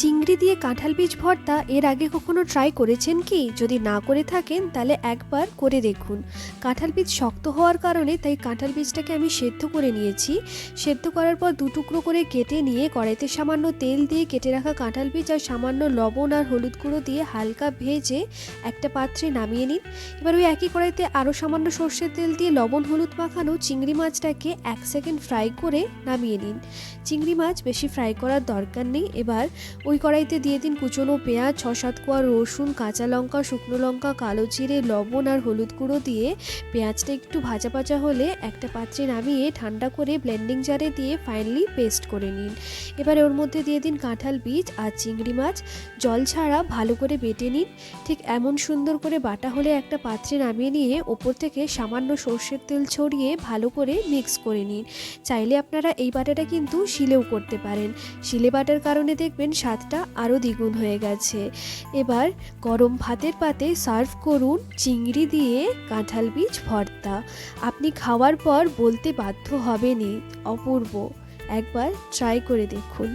চিংড়ি দিয়ে কাঁঠাল বীজ ভর্তা এর আগে কখনো ট্রাই করেছেন কি? যদি না করে থাকেন, তাহলে একবার করে দেখুন। কাঁঠাল বীজ শক্ত হওয়ার কারণে তাই কাঁঠাল বীজটাকে আমি সেদ্ধ করে নিয়েছি। সেদ্ধ করার পর দু টুকরো করে কেটে নিয়ে কড়াইতে সামান্য তেল দিয়ে কেটে রাখা কাঁঠাল বীজ আর সামান্য লবণ আর হলুদ গুঁড়ো দিয়ে হালকা ভেজে একটা পাত্রে নামিয়ে নিন। এবার ওই একই কড়াইতে আরও সামান্য সর্ষের তেল দিয়ে লবণ হলুদ মাখানো চিংড়ি মাছটাকে এক সেকেন্ড ফ্রাই করে নামিয়ে নিন। চিংড়ি মাছ বেশি ফ্রাই করার দরকার নেই। এবার ওই কড়াইতে দিয়ে দিন কুচনো পেঁয়াজ ছ সাত কোয়া রসুন, কাঁচা লঙ্কা, শুকনো লঙ্কা, কালো জিরে, লবণ আর হলুদ গুঁড়ো দিয়ে পেঁয়াজটা একটু ভাজা ভাজা হলে একটা পাত্রে নামিয়ে ঠান্ডা করে ব্লেন্ডিং জারে দিয়ে ফাইনালি পেস্ট করে নিন। এবার ওর মধ্যে দিয়ে দিন কাঁঠাল বীজ আর চিংড়ি মাছ। জল ছাড়া ভালো করে বেটে নিন। ঠিক এমন সুন্দর করে বাটা হলে একটা পাত্রে নামিয়ে নিয়ে ওপর থেকে সামান্য সর্ষের তেল ছড়িয়ে ভালো করে মিক্স করে নিন। চাইলে আপনারা এই বাটাটা কিন্তু শিলেও করতে পারেন। শিলে বাটার কারণে দেখবেন স্বাদটা আরও দ্বিগুণ হয়ে গেছে। এবার গরম ভাতের পাতে সার্ভ করুন চিংড়ি দিয়ে কাঁঠাল বীজ ভর্তা। আপনি খাওয়ার পর বলতে বাধ্য হবেনই, অপূর্ব। একবার ট্রাই করে দেখুন।